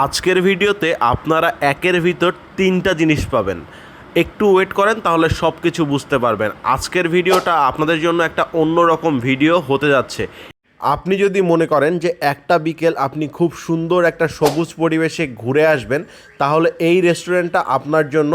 আজকের ভিডিওতে আপনারা একের ভিতর তিনটা জিনিস পাবেন। একটু ওয়েট করেন, তাহলে সব কিছু বুঝতে পারবেন। আজকের ভিডিওটা আপনাদের জন্য একটা অন্যরকম ভিডিও হতে যাচ্ছে। আপনি যদি মনে করেন যে একটা বিকেল আপনি খুব সুন্দর একটা সবুজ পরিবেশে ঘুরে আসবেন, তাহলে এই রেস্টুরেন্টটা আপনার জন্য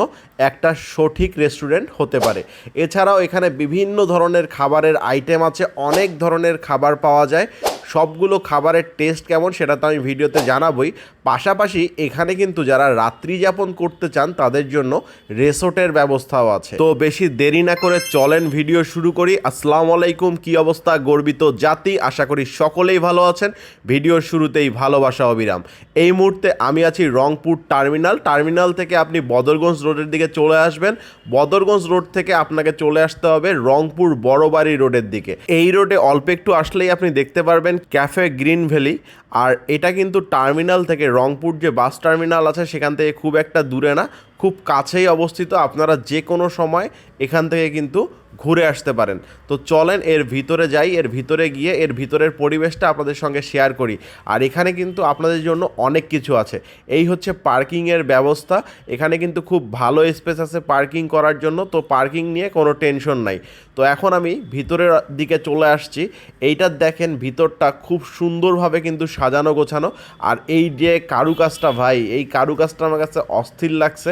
একটা সঠিক রেস্টুরেন্ট হতে পারে। এছাড়াও এখানে বিভিন্ন ধরনের খাবারের আইটেম আছে, অনেক ধরনের খাবার পাওয়া যায়। সবগুলো খাবারের টেস্ট কেমন সেটা তো আমি ভিডিওতে জানাবই। পাশাপাশি এখানে কিন্তু যারা রাত্রি যাপন করতে চান, তাদের জন্য রেসোর্টের ব্যবস্থাও আছে। তো বেশি দেরি না করে চলেন ভিডিও শুরু করি। আসসালামু আলাইকুম, কি অবস্থা? গর্বিত জাতি, আশা করি সকলেই ভালো আছেন। ভিডিওর শুরুতেই ভালোবাসা, অবিরাম। এই মুহূর্তে আমি আছি রংপুর টার্মিনাল। টার্মিনাল থেকে আপনি বদরগঞ্জ রোডের দিকে চলে আসবেন। বদরগঞ্জ রোড থেকে আপনাকে চলে আসতে হবে রংপুর বড়বাড়ি রোডের দিকে। এই রোডে অল্প একটু আসলেই আপনি দেখতে পারবেন ক্যাফে গ্রিন ভ্যালি। আর এটা কিন্তু টার্মিনাল থেকে রংপুর যে বাস টার্মিনাল আছে, সেখান থেকে খুব একটা দূরে না। খুব কাছেই অবস্থিত, আপনারা যে কোনো সময় এখান থেকে কিন্তু ঘুরে আসতে পারেন। তো চলেন, এর ভিতরে যাই, এর ভিতরে গিয়ে, এর ভিতরের পরিবেশটা আপনাদের সঙ্গে শেয়ার করি। আর এখানে কিন্তু আপনাদের জন্য অনেক কিছু আছে। এই হচ্ছে পার্কিংয়ের ব্যবস্থা। এখানে কিন্তু খুব ভালো স্পেস আছে পার্কিং করার জন্য, তো পার্কিং নিয়ে কোনো টেনশন নাই। তো এখন আমি ভিতরের দিকে চলে আসছি। এইটার দেখেন, ভিতরটা খুব সুন্দরভাবে কিন্তু সাজানো গোছানো। আর এই যে কারুকাজটা, ভাই, এই কারুকাজটা আমার কাছে অস্থির লাগছে।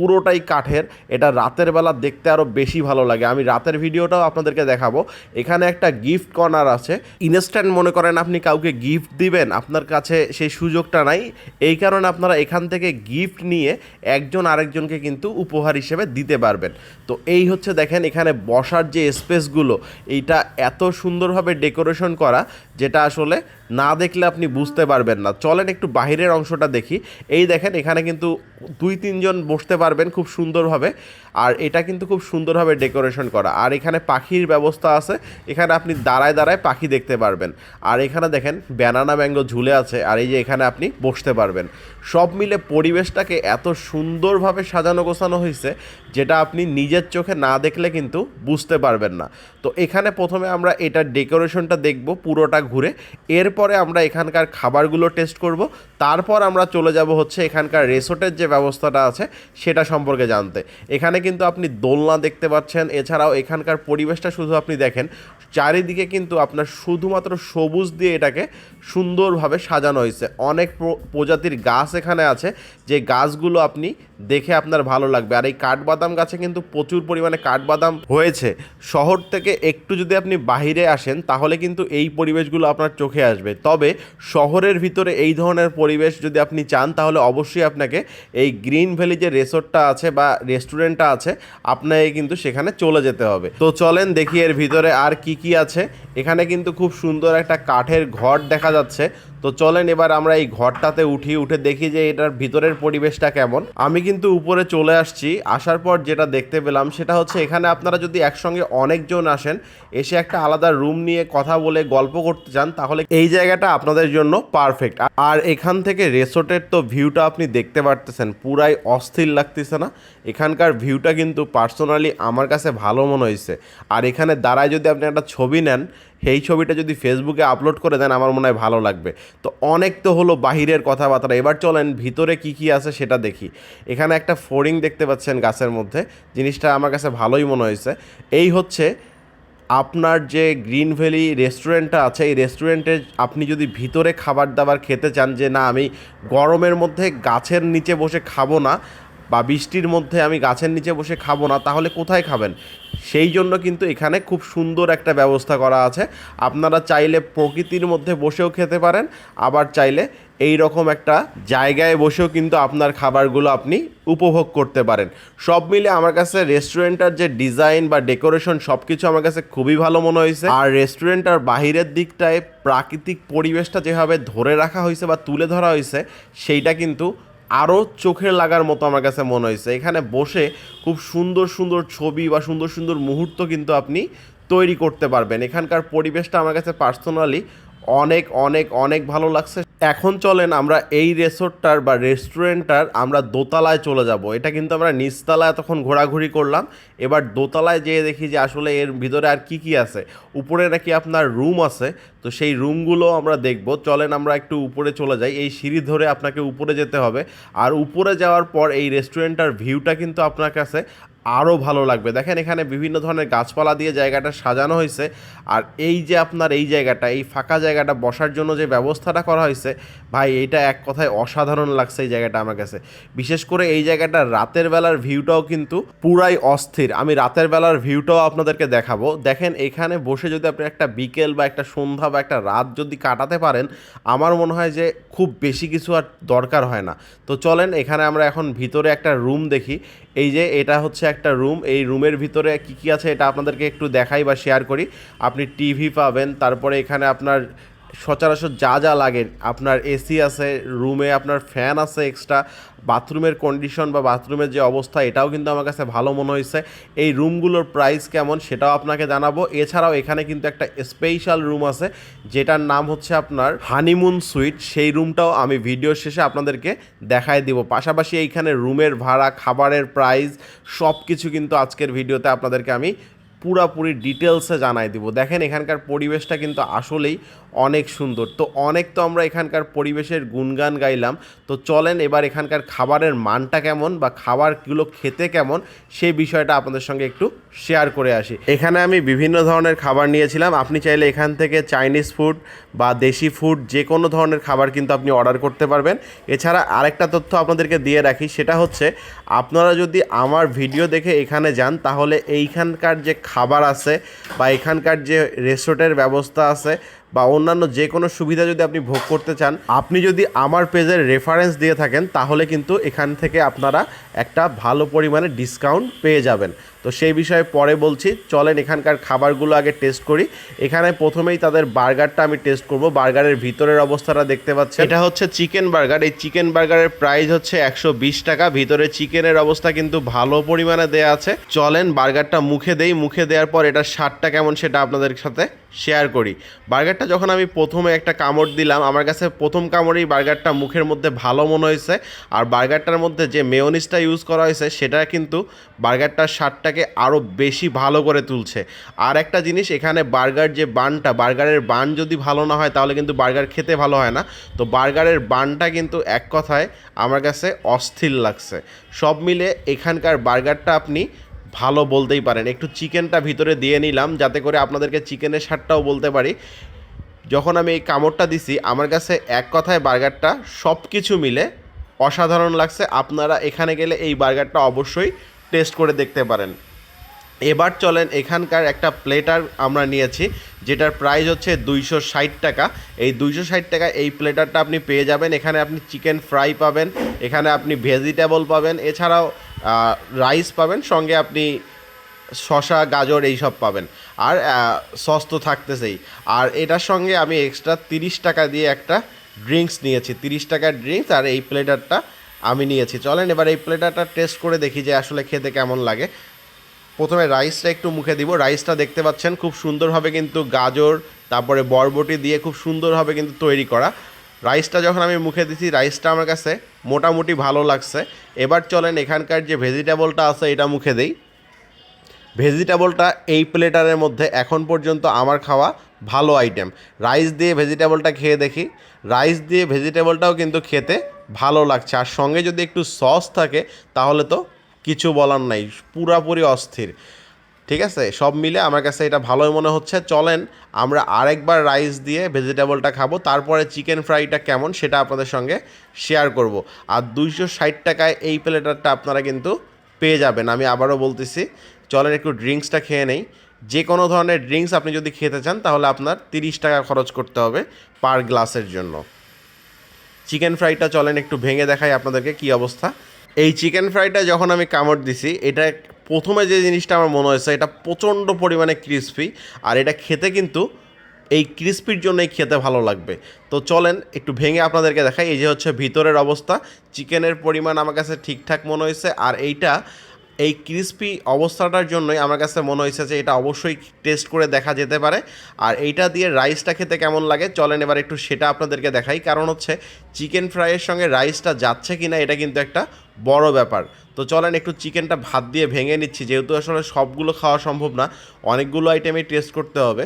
পুরোটাই কাঠের। এটা রাতের বেলা দেখতে আরও বেশি ভালো লাগে। আমি রাতের ভিডিওটাও আপনাদেরকে দেখাবো। এখানে একটা গিফট কর্নার আছে। ইনস্ট্যান্ট মনে করেন আপনি কাউকে গিফট দিবেন, আপনার কাছে সেই সুযোগটা নাই। এই কারণে আপনারা এখান থেকে গিফট নিয়ে একজন আরেকজনকে কিন্তু উপহার হিসেবে দিতে পারবেন। তো এই হচ্ছে দেখেন এখানে বসার যে স্পেসগুলো এইটা এত সুন্দরভাবে ডেকোরেশন করা, যেটা আসলে না দেখলে আপনি বুঝতে পারবেন না। চলেন একটু বাহিরের অংশটা দেখি। এই দেখেন এখানে কিন্তু দুই তিনজন বসতে পারবেন খুব সুন্দরভাবে। আর এটা কিন্তু খুব সুন্দরভাবে ডেকোরেশন করা। আর এখানে পাখির ব্যবস্থা আছে। এখানে আপনি দাঁড়ায় দাঁড়ায় পাখি দেখতে পারবেন। আর এখানে দেখেন ব্যানানা ম্যাঙ্গো ঝুলে আছে। আর এই যে এখানে আপনি বসতে পারবেন। সব মিলে পরিবেশটাকে এত সুন্দরভাবে সাজানো গোছানো হয়েছে, যেটা আপনি নিজের চোখে না দেখলে কিন্তু বুঝতে পারবেন না। তো এখানে প্রথমে আমরা এটার ডেকোরেশনটা দেখব পুরোটা ঘুরে। এরপরে আমরা এখানকার খাবারগুলো টেস্ট করব। তারপর আমরা চলে যাব হচ্ছে এখানকার রেসোর্টের যে ব্যবস্থাটা আছে সেটা সম্পর্কে জানতে। এখানে কিন্তু আপনি দোলনা দেখতে পাচ্ছেন। এছাড়াও এখানকার পরিবেশটা শুধু আপনি দেখেন, চারিদিকে কিন্তু আপনার শুধুমাত্র সবুজ দিয়ে এটাকে সুন্দরভাবে সাজানো হয়েছে। অনেক প্রজাতির গাছ এখানে আছে, যে গাছগুলো আপনি দেখে আপনার ভালো লাগবে। আর এই কাঠবাদাম গাছে কিন্তু প্রচুর পরিমাণে কাঠবাদাম হয়েছে। শহর থেকে একটু যদি আপনি বাহিরে আসেন, তাহলে কিন্তু এই পরিবেশগুলো আপনার চোখে আসবে। তবে শহরের ভিতরে এই ধরনের পরিবেশ যদি আপনি চান, তাহলে অবশ্যই আপনাকে এই গ্রিন ভ্যালি যে রেসর্টটা আছে বা রেস্টুরেন্টটা আছে, আপনাকে কিন্তু সেখানে চলে যেতে হবে। তো চলেন দেখি এর ভিতরে আর কি কি আছে। এখানে কিন্তু খুব সুন্দর একটা কাঠের ঘর দেখা যাচ্ছে। তো চলেন এবার আমরা এই ঘরটাতে উঠি, উঠে দেখি যে এটার ভিতরের পরিবেশটা কেমন। আমি কিন্তু উপরে চলে আসছি, আসার পর যেটা দেখতে পেলাম সেটা হচ্ছে এখানে আপনারা যদি একসঙ্গে অনেকজন আসেন, এসে একটা আলাদা রুম নিয়ে কথা বলে গল্প করতে চান, তাহলে এই জায়গাটা আপনাদের জন্য পারফেক্ট। আর এখান থেকে রেসোর্টের তো ভিউটা আপনি দেখতে পারতেছেন, পুরাই অস্থির লাগতেছে না। এখানকার ভিউটা কিন্তু পার্সোনালি আমার কাছে ভালো মনে হয়েছে। আর এখানে দাঁড়ায় যদি আপনি একটা ছবি নেন, সেই ছবিটা যদি ফেসবুকে আপলোড করে দেন, আমার মনে হয় ভালো লাগবে। তো অনেক তো হলো বাহিরের কথাবার্তা। এবার চলেন ভিতরে কি কি আছে সেটা দেখি। এখানে একটা ফোরিং দেখতে পাচ্ছেন গাছের মধ্যে। জিনিসটা আমার কাছে ভালোই মনে হয়েছে। এই হচ্ছে আপনার যে গ্রিন ভ্যালি রেস্টুরেন্টটা আছে, এই রেস্টুরেন্টে আপনি যদি ভিতরে খাবার দাবার খেতে চান, যে না, আমি গরমের মধ্যে গাছের নিচে বসে খাব না বা বৃষ্টির মধ্যে আমি গাছের নিচে বসে খাব না, তাহলে কোথায় খাবেন? সেই জন্য কিন্তু এখানে খুব সুন্দর একটা ব্যবস্থা করা আছে। আপনারা চাইলে প্রকৃতির মধ্যে বসেও খেতে পারেন, আবার চাইলে এই রকম একটা জায়গায় বসেও কিন্তু আপনার খাবারগুলো আপনি উপভোগ করতে পারেন। সব মিলে আমার কাছে রেস্টুরেন্টটার যে ডিজাইন বা ডেকোরেশন সব কিছু আমার কাছে খুবই ভালো মনে হয়েছে। আর রেস্টুরেন্টটার বাহিরের দিকটায় প্রাকৃতিক পরিবেশটা যেভাবে ধরে রাখা হয়েছে বা তুলে ধরা হয়েছে, সেইটা কিন্তু আরও চোখের লাগার মতো আমার কাছে মনে হয়েছে। এখানে বসে খুব সুন্দর সুন্দর ছবি বা সুন্দর সুন্দর মুহূর্ত কিন্তু আপনি তৈরি করতে পারবেন। এখানকার পরিবেশটা আমার কাছে পার্সোনালি অনেক অনেক অনেক ভালো লাগছে। এখন চলেন আমরা এই রেসোর্টটার বা রেস্টুরেন্টটার আমরা দোতলায় চলে যাব। এটা কিন্তু আমরা নিচতলায় তখন ঘোরাঘুরি করলাম। এবার দোতলায় যেয়ে দেখি যে আসলে এর ভিতরে আর কি কি আছে। উপরে নাকি আপনার রুম আছে, তো সেই রুমগুলো আমরা দেখব। চলেন আমরা একটু উপরে চলে যাই। এই সিঁড়ি ধরে আপনাকে উপরে যেতে হবে। আর উপরে যাওয়ার পর এই রেস্টুরেন্টটার ভিউটা কিন্তু আপনার কাছে আরও ভালো লাগবে। দেখেন এখানে বিভিন্ন ধরনের গাছপালা দিয়ে জায়গাটা সাজানো হয়েছে। আর এই যে আপনার এই জায়গাটা, এই ফাঁকা জায়গাটা বসার জন্য যে ব্যবস্থাটা করা হয়েছে, ভাই, এটা এক কথায় অসাধারণ লাগছে এই জায়গাটা আমার কাছে। বিশেষ করে এই জায়গাটা রাতের বেলার ভিউটাও কিন্তু পুরাই অস্থির। আমি রাতের বেলার ভিউটাও আপনাদেরকে দেখাবো। দেখেন এখানে বসে যদি আপনি একটা বিকেল বা একটা সন্ধ্যা বা একটা রাত যদি কাটাতে পারেন, আমার মনে হয় যে খুব বেশি কিছু আর দরকার হয় না। তো চলেন, এখানে আমরা এখন ভিতরে একটা রুম দেখি। এই যে এটা হচ্ছে একটা রুম, এই রুমের ভিতরে কী কী আছে এটা আপনাদেরকে একটু দেখাই বা শেয়ার করি। আপনি টিভি পাবেন, তারপরে এখানে আপনার সচরাচর যা যা লাগে, আপনার এসি আছে রুমে আপনার ফ্যান আছে এক্সট্রা বাথরুমের কন্ডিশন বা বাথরুমের যে অবস্থা, এটাও কিন্তু আমার কাছে ভালো মনে হয়েছে। এই রুমগুলোর প্রাইস কেমন সেটাও আপনাকে জানাব। এছাড়াও এখানে কিন্তু একটা স্পেশাল রুম আছে, যেটার নাম হচ্ছে আপনার হানিমুন সুইট সেই রুমটাও আমি ভিডিও শেষে আপনাদেরকে দেখায় দিব। পাশাপাশি এইখানে রুমের ভাড়া, খাবারের প্রাইস সব কিছু কিন্তু আজকের ভিডিওতে আপনাদেরকে আমি পুরাপুরি ডিটেলসে জানাই দিব। দেখেন এখানকার পরিবেশটা কিন্তু আসলেই অনেক সুন্দর। তো অনেক তো আমরা এখানকার পরিবেশের গুণগান গাইলাম। তো চলেন এবার এখানকার খাবারের মানটা কেমন বা খাবারগুলো খেতে কেমন সেই বিষয়টা আপনাদের সঙ্গে একটু শেয়ার করে আসি। এখানে আমি বিভিন্ন ধরনের খাবার নিয়েছিলাম। আপনি চাইলে এখান থেকে চাইনিজ ফুড বা দেশি ফুড যে কোনো ধরনের খাবার কিন্তু আপনি অর্ডার করতে পারবেন। এছাড়া আরেকটা তথ্য আপনাদেরকে দিয়ে রাখি, সেটা হচ্ছে আপনারা যদি আমার ভিডিও দেখে এখানে যান, তাহলে এইখানকার যে খাবার আছে বা এখানকার যে রেসোর্টের ব্যবস্থা আছে বা অন্যান্য যে কোনো সুবিধা যদি আপনি ভোগ করতে চান, আপনি যদি আমার পেজের রেফারেন্স দিয়ে থাকেন, তাহলে কিন্তু এখান থেকে আপনারা একটা ভালো পরিমাণে ডিসকাউন্ট পেয়ে যাবেন। তো সেই বিষয়ে পরে বলছি, চলেন এখানকার খাবারগুলো আগে টেস্ট করি। এখানে প্রথমেই তাদের বার্গারটা আমি টেস্ট করব। বার্গারের ভিতরের অবস্থাটা দেখতে পাচ্ছি এটা হচ্ছে চিকেন বার্গার। এই চিকেন বার্গারের প্রাইস হচ্ছে একশো বিশ টাকা। ভিতরে চিকেনের অবস্থা কিন্তু ভালো পরিমাণে দেয়া আছে। চলেন বার্গারটা মুখে দেই। মুখে দেওয়ার পর এটার স্বাদটা কেমন সেটা আপনাদের সাথে শেয়ার করি। বার্গারটা যখন আমি প্রথমে একটা কামড় দিলাম, আমার কাছে প্রথম কামড়েই বার্গারটা মুখের মধ্যে ভালো মনে হয়েছে। আর বার্গারটার মধ্যে যে মেয়নিসটা ইউজ করা হয়েছে, সেটা কিন্তু বার্গারটার স্বাদটাকে আরও বেশি ভালো করে তুলছে। আর একটা জিনিস, এখানে বার্গার যে বানটা, বার্গারের বান যদি ভালো না হয়, তাহলে কিন্তু বার্গার খেতে ভালো হয় না। তো বার্গারের বানটা কিন্তু এক কথায় আমার কাছে অস্থির লাগছে। সব মিলে এখানকার বার্গারটা আপনি ভালো বলতেই পারেন। একটু চিকেনটা ভিতরে দিয়ে নিলাম, যাতে করে আপনাদেরকে চিকেনের স্বাদটাও বলতে পারি। যখন আমি এই কামড়টা দিছি, আমার কাছে এক কথায় বার্গারটা সব কিছু মিলে অসাধারণ লাগছে। আপনারা এখানে গেলে এই বার্গারটা অবশ্যই টেস্ট করে দেখতে পারেন। এবার চলেন, এখানকার একটা প্লেটার আমরা নিয়েছি, যেটার প্রাইস হচ্ছে দুইশো ষাট টাকা। এই দুইশো ষাট টাকা এই প্লেটারটা আপনি পেয়ে যাবেন। এখানে আপনি চিকেন ফ্রাই পাবেন, এখানে আপনি ভেজিটেবল পাবেন, এছাড়াও রাইস পাবেন। সঙ্গে আপনি শশা, গাজর এইসব পাবেন। আর সস তো থাকতেছেই। আর এটার সঙ্গে আমি এক্সট্রা তিরিশ টাকা দিয়ে একটা ড্রিঙ্কস নিয়েছি। তিরিশ টাকার ড্রিঙ্কস আর এই প্লেটারটা আমি নিয়েছি। চলেন এবার এই প্লেটারটা টেস্ট করে দেখি যে আসলে খেতে কেমন লাগে। প্রথমে রাইসটা একটু মুখে দিব। রাইসটা দেখতে পাচ্ছেন খুব সুন্দরভাবে কিন্তু গাজর, তারপরে বরবটি দিয়ে খুব সুন্দরভাবে কিন্তু তৈরি করা। রাইসটা যখন আমি মুখে দিছি রাইসটা আমার কাছে মোটামুটি ভালো লাগছে। এবার চলেন এখানকার যে ভেজিটেবলটা আছে, এটা মুখে দেই। ভেজিটেবলটা এই প্লেটারের মধ্যে এখন পর্যন্ত আমার খাওয়া ভালো আইটেম। রাইস দিয়ে ভেজিটেবলটা খেয়ে দেখি। রাইস দিয়ে ভেজিটেবলটাও কিন্তু খেতে ভালো লাগছে। আর সঙ্গে যদি একটু সস থাকে, তাহলে তো কিছু বলার নাই। পুরাপুরি অস্থির। ঠিক আছে? সব মিলে আমার কাছে এটা ভালোই মনে হচ্ছে। চলেন, আমরা আরেকবার রাইস দিয়ে ভেজিটেবলটা খাব। তারপরে চিকেন ফ্রাইটা কেমন সেটা আপনাদের সঙ্গে শেয়ার করব। আর দুইশো ষাট টাকায় এই প্লেটারটা আপনারা কিন্তু পেয়ে যাবেন। আমি আবারও বলতেছি চলেন একটু ড্রিঙ্কসটা খেয়ে নেই। যে কোনো ধরনের ড্রিঙ্কস আপনি যদি খেতে চান, তাহলে আপনার তিরিশ টাকা খরচ করতে হবে পার গ্লাসের জন্য। চিকেন ফ্রাইটা চলেন একটু ভেঙে দেখাই আপনাদেরকে কি অবস্থা। এই চিকেন ফ্রাইটা যখন আমি কামড় দিছি, এটা প্রথমে যে জিনিসটা আমার মনে হয়েছে, এটা প্রচণ্ড পরিমাণে ক্রিসপি, আর এটা খেতে কিন্তু এই ক্রিসপির জন্যই খেতে ভালো লাগবে। তো চলেন একটু ভেঙে আপনাদেরকে দেখাই, এই যে হচ্ছে ভিতরের অবস্থা। চিকেনের পরিমাণ আমার কাছে ঠিকঠাক মনে হয়েছে, আর এইটা এই ক্রিস্পি অবস্থাটার জন্যই আমার কাছে মনে হয়েছে যে এটা অবশ্যই টেস্ট করে দেখা যেতে পারে। আর এইটা দিয়ে রাইসটা খেতে কেমন লাগে চলেন এবার একটু সেটা আপনাদেরকে দেখাই। কারণ হচ্ছে চিকেন ফ্রাইয়ের সঙ্গে রাইসটা যাচ্ছে কি না এটা কিন্তু একটা বড় ব্যাপার। তো চলেন একটু চিকেনটা ভাত দিয়ে ভেঙে নিচ্ছি। যেহেতু আসলে সবগুলো খাওয়া সম্ভব না, অনেকগুলো আইটেমই টেস্ট করতে হবে।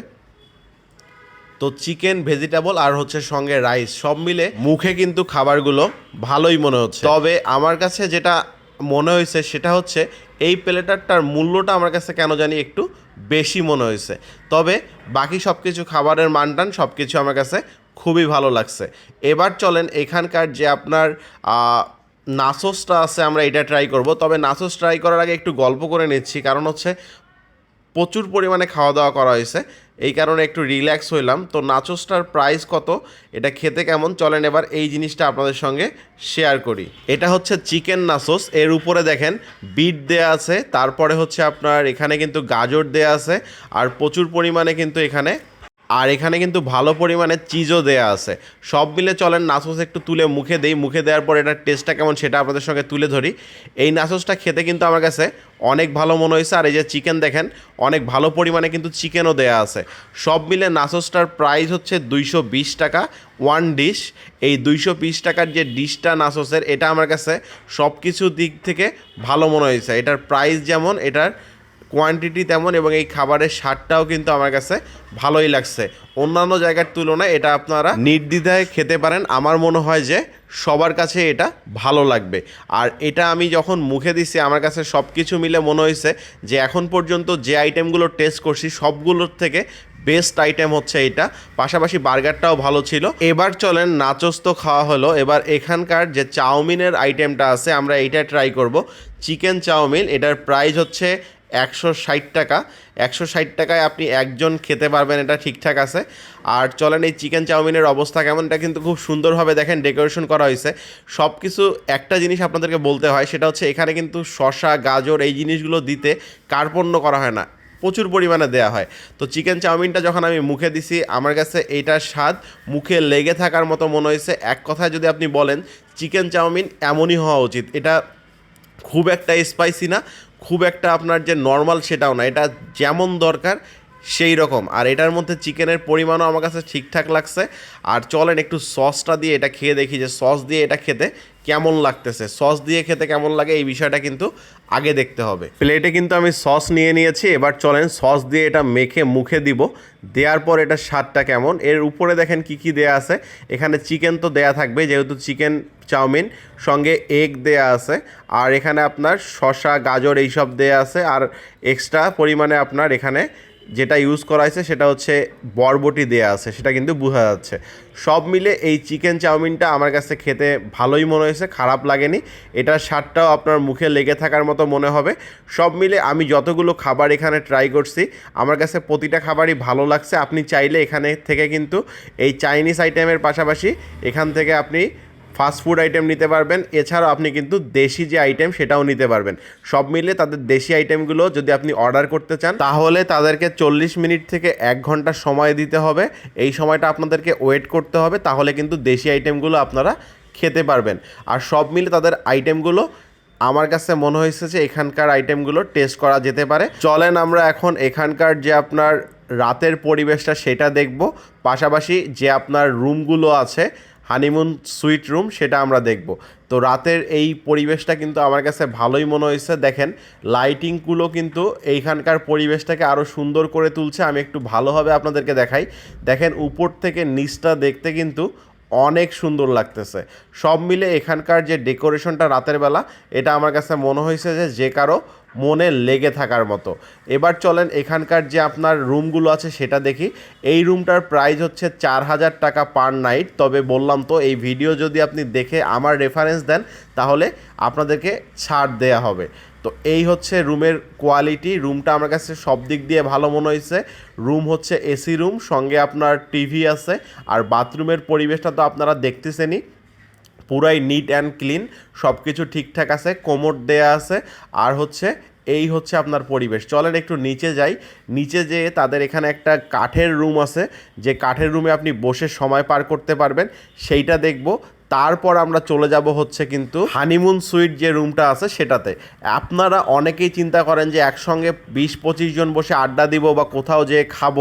তো চিকেন ভেজিটেবল আর হচ্ছে সঙ্গে রাইস সব মিলে মুখে কিন্তু খাবারগুলো ভালোই মনে হচ্ছে। তবে আমার কাছে যেটা মনে হয়েছে সেটা হচ্ছে এই প্লেটারটার মূল্যটা আমার কাছে কেন জানি একটু বেশি মনে হয়েছে। তবে বাকি সব কিছু খাবারের মানটান সব কিছু আমার কাছে খুবই ভালো লাগছে। এবার চলেন এখানকার যে আপনার নাসোসটা আছে, আমরা এটা ট্রাই করব। তবে নাসোস ট্রাই করার আগে একটু গল্প করে নিচ্ছি। কারণ হচ্ছে প্রচুর পরিমাণে খাওয়া দাওয়া করা হয়েছে। এই কারণে একটু রিল্যাক্স হইলাম। তো নাচোসটার প্রাইস কত? এটা খেতে কেমন? চলেন এবার এই জিনিসটা আপনাদের সঙ্গে শেয়ার করি। এটা হচ্ছে চিকেন নাচোস। এর উপরে দেখেন বিট দেয়া আছে। তারপরে হচ্ছে আপনার এখানে কিন্তু গাজর দেয়া আছে। আর প্রচুর পরিমাণে কিন্তু এখানে আর এখানে কিন্তু ভালো পরিমাণে চিজও দেয়া আছে। সব মিলে চলেন নাসোস একটু তুলে মুখে দেই। মুখে দেওয়ার পর এটার টেস্টটা কেমন সেটা আপনাদের সঙ্গে তুলে ধরি। এই নাসোসটা খেতে কিন্তু আমার কাছে অনেক ভালো মনে হয়েছে। আর এই যে চিকেন দেখেন, অনেক ভালো পরিমাণে কিন্তু চিকেনও দেয়া আছে। সব মিলে নাসোসটার প্রাইস হচ্ছে দুইশো বিশ টাকা ওয়ান ডিশ এই দুইশো বিশ টাকার যে ডিশটা নাসোসের, এটা আমার কাছে সব কিছু দিক থেকে ভালো মনে হয়েছে। এটার প্রাইস যেমন, এটার কোয়ান্টিটি তেমন এবং এই খাবারের স্বাদটাও কিন্তু আমার কাছে ভালোই লাগছে। অন্যান্য জায়গার তুলনায় এটা আপনারা নির্দ্বিধায় খেতে পারেন। আমার মনে হয় যে সবার কাছে এটা ভালো লাগবে। আর এটা আমি যখন মুখে দিছি, আমার কাছে সব কিছু মিলে মনে হয়েছে যে এখন পর্যন্ত যে আইটেমগুলো টেস্ট করছি, সবগুলোর থেকে বেস্ট আইটেম হচ্ছে এটা। পাশাপাশি বার্গারটাও ভালো ছিল। এবার চলেন নাচোস তো খাওয়া হলো। এবার এখানকার যে চাউমিনের আইটেমটা আছে, আমরা এইটা ট্রাই করব। চিকেন চাউমিন, এটার প্রাইস হচ্ছে একশো ষাট টাকা। একশো ষাট টাকায় আপনি একজন খেতে পারবেন, এটা ঠিকঠাক আছে। আর চলেন এই চিকেন চাউমিনের অবস্থা কেমন এটা কিন্তু খুব সুন্দরভাবে দেখেন, ডেকোরেশন করা হয়েছে। সব কিছু একটা জিনিস আপনাদেরকে বলতে হয়, সেটা হচ্ছে এখানে কিন্তু শশা গাজর এই জিনিসগুলো দিতে কার্পণ্য করা হয় না, প্রচুর পরিমাণে দেওয়া হয়। তো চিকেন চাউমিনটা যখন আমি মুখে দিছি, আমার কাছে এইটার স্বাদ মুখে লেগে থাকার মতো মনে হয়েছে। এক কথায় যদি আপনি বলেন, চিকেন চাউমিন এমনই হওয়া উচিত। এটা খুব একটা স্পাইসি না খুব একটা আপনার যে নর্মাল সেটাও না এটা যেমন দরকার সেই রকম। আর এটার মধ্যে চিকেনের পরিমাণও আমার কাছে ঠিকঠাক লাগছে। আর চলেন একটু সসটা দিয়ে এটা খেয়ে দেখি যে সস দিয়ে এটা খেতে কেমন লাগতেছে। সস দিয়ে খেতে কেমন লাগে এই বিষয়টা কিন্তু আগে দেখতে হবে। প্লেটে কিন্তু আমি সস নিয়ে নিয়েছি। এবার চলেন সস দিয়ে এটা মেখে মুখে দিব। দেওয়ার পর এটার স্বাদটা কেমন? এর উপরে দেখেন কি কি দেয়া আছে। এখানে চিকেন তো দেয়া থাকবে, যেহেতু চিকেন, চাউমিন, সঙ্গে এগ দেয়া আছে। আর এখানে আপনার শসা, গাজর এইসব দেয়া আছে। আর এক্সট্রা পরিমাণে আপনার এখানে যেটা ইউজ করা হয়েছে সেটা হচ্ছে বরবটি দেয়া আছে, সেটা কিন্তু বোঝা যাচ্ছে। সব মিলে এই চিকেন চাউমিনটা আমার কাছে খেতে ভালোই মনে হয়েছে, খারাপ লাগেনি। এটার স্বাদটাও আপনার মুখে লেগে থাকার মতো মনে হবে। সব মিলে আমি যতগুলো খাবার এখানে ট্রাই করছি, আমার কাছে প্রতিটা খাবারই ভালো লাগছে। আপনি চাইলে এখানে থেকে কিন্তু এই চাইনিজ আইটেমের পাশাপাশি এখান থেকে আপনি ফাস্ট ফুড আইটেম নিতে পারবেন। এছাড়াও আপনি কিন্তু দেশি যে আইটেম সেটাও নিতে পারবেন। সব মিলে তাদের দেশি আইটেমগুলো যদি আপনি অর্ডার করতে চান, তাহলে তাদেরকে চল্লিশ মিনিট থেকে এক ঘণ্টা সময় দিতে হবে। এই সময়টা আপনাদেরকে ওয়েট করতে হবে, তাহলে কিন্তু দেশি আইটেমগুলো আপনারা খেতে পারবেন। আর সব মিলে তাদের আইটেমগুলো, আমার কাছে মনে হয়েছে যে এখানকার আইটেমগুলো টেস্ট করা যেতে পারে। চলেন আমরা এখন এখানকার যে আপনার রাতের পরিবেশটা সেটা দেখব। পাশাপাশি যে আপনার রুমগুলো আছে হানিমুন সুইট রুম, সেটা আমরা দেখব। তো রাতের এই পরিবেশটা কিন্তু আমার কাছে ভালোই মনে হয়েছে। দেখেন, লাইটিংগুলো কিন্তু এইখানকার পরিবেশটাকে আরও সুন্দর করে তুলছে। আমি একটু ভালোভাবে আপনাদেরকে দেখাই। দেখেন, উপর থেকে নিচটা দেখতে কিন্তু অনেক সুন্দর লাগতেছে। সব মিলে এখানকার যে ডেকোরেশনটা রাতের বেলা, এটা আমার কাছে মনে হয়েছে যে যে কারও মনে লেগে থাকার মতো। এবার চলেন এখানকার যে আপনার রুমগুলো আছে সেটা দেখি। এই রুমটার প্রাইস হচ্ছে চার হাজার টাকা পার নাইট তবে বললাম তো, এই ভিডিও যদি আপনি দেখে আমার রেফারেন্স দেন, তাহলে আপনাদেরকে ছাড় দেয়া হবে। তো এই হচ্ছে রুমের কোয়ালিটি রুমটা আমার কাছে সব দিক দিয়ে ভালো মনে হয়েছে। রুম হচ্ছে এসি রুম, সঙ্গে আপনার টিভি আছে। আর বাথরুমের পরিবেশটা তো আপনারা দেখতেছেনই। পুরাই নিট অ্যান্ড ক্লিন সব কিছু ঠিকঠাক আছে, কোমর দেয়া আছে, আর হচ্ছে এই হচ্ছে আপনার পরিবেশ। চলেন একটু নিচে যাই। নিচে যেয়ে তাদের এখানে একটা কাঠের রুম আছে। যে কাঠের রুমে আপনি বসে সময় পার করতে পারবেন, সেইটা দেখব। তারপর আমরা চলে যাব হচ্ছে কিন্তু হানিমুন সুইট যে রুমটা আছে সেটাতে। আপনারা অনেকেই চিন্তা করেন যে একসঙ্গে বিশ পঁচিশ জন বসে আড্ডা দিব বা কোথাও যেয়ে খাব।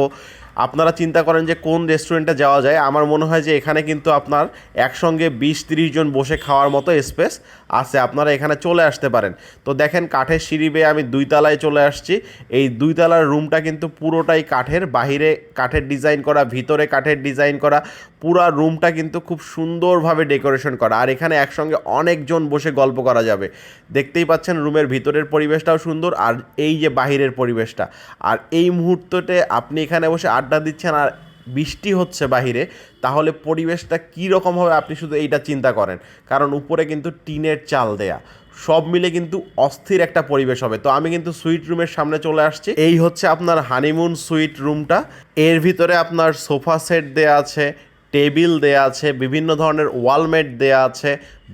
আপনারা চিন্তা করেন যে কোন রেস্টুরেন্টে যাওয়া যায়। আমার মনে হয় যে এখানে কিন্তু আপনার একসঙ্গে বিশ তিরিশ জন বসে খাওয়ার মতো স্পেস আছে। আপনারা এখানে চলে আসতে পারেন। তো দেখেন কাঠের সিঁড়ি বেয়ে আমি দুই তলায় চলে আসছি। এই দুই তলার রুমটা কিন্তু পুরোটাই কাঠের। বাহিরে কাঠের ডিজাইন করা, ভিতরে কাঠের ডিজাইন করা। পুরা রুমটা কিন্তু খুব সুন্দরভাবে ডেকোরেশন করা। আর এখানে একসঙ্গে অনেকজন বসে গল্প করা যাবে। দেখতেই পাচ্ছেন রুমের ভিতরের পরিবেশটাও সুন্দর আর এই যে বাহিরের পরিবেশটা। আর এই মুহূর্ততে আপনি এখানে বসে আড্ডা দিচ্ছেন আর বৃষ্টি হচ্ছে বাহিরে, তাহলে পরিবেশটা কী রকম হবে আপনি শুধু এইটা চিন্তা করেন। কারণ উপরে কিন্তু টিনের চাল দেয়া। সব মিলে কিন্তু অস্থির একটা পরিবেশ হবে। তো আমি কিন্তু সুইট রুমের সামনে চলে আসছি। এই হচ্ছে আপনার হানিমুন সুইট রুমটা। এর ভিতরে আপনার সোফা সেট দেয়া আছে। টেবিল দেয়া আছে, বিভিন্ন ধরনের ওয়ালমেট দেয়া আছে,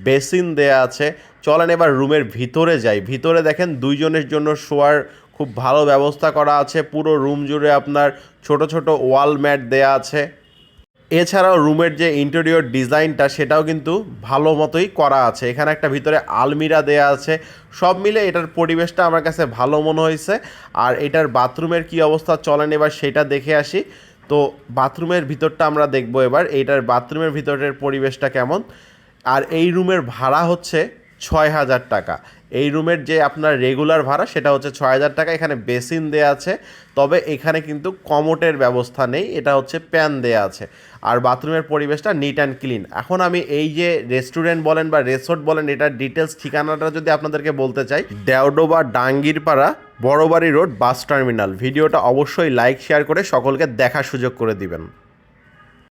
বেসিন দেয়া আছে। চলেন এবার রুমের ভিতরে যাই। ভিতরে দেখেন দুইজনের জন্য শোয়ার খুব ভালো ব্যবস্থা করা আছে। পুরো রুম জুড়ে আপনার ছোট ছোট ওয়াল ম্যাট দেয়া আছে। এছাড়াও রুমের যে ইন্টেরিয়র ডিজাইনটা সেটাও কিন্তু ভালো মতোই করা আছে। এখানে একটা ভিতরে আলমিরা দেয়া আছে। সব মিলে এটার পরিবেশটা আমার কাছে ভালো মনে হয়েছে। আর এটার বাথরুমের কি অবস্থা? চলেন এবার সেটা দেখে আসি। তো বাথরুমের ভিতরটা আমরা দেখব এবার, এইটার বাথরুমের ভিতরের পরিবেশটা কেমন? আর এই রুমের ভাড়া হচ্ছে ছয় হাজার টাকা। এই রুমের যে আপনার রেগুলার ভাড়া, সেটা হচ্ছে ছয় হাজার টাকা। এখানে বেসিন দেয়া আছে, তবে এখানে কিন্তু কমোটের ব্যবস্থা নেই, এটা হচ্ছে প্যান দেয়া আছে। আর বাথরুমের পরিবেশটা নিট অ্যান্ড ক্লিন এখন আমি এই যে রেস্টুরেন্ট বলেন বা রিসোর্ট বলেন, এটার ডিটেলস ঠিকানাটা যদি আপনাদেরকে বলতে চাই, Deodoba Dangirpara, Barabari road bus terminal ভিডিওটা অবশ্যই লাইক শেয়ার করে সকলকে দেখার সুযোগ করে দিবেন।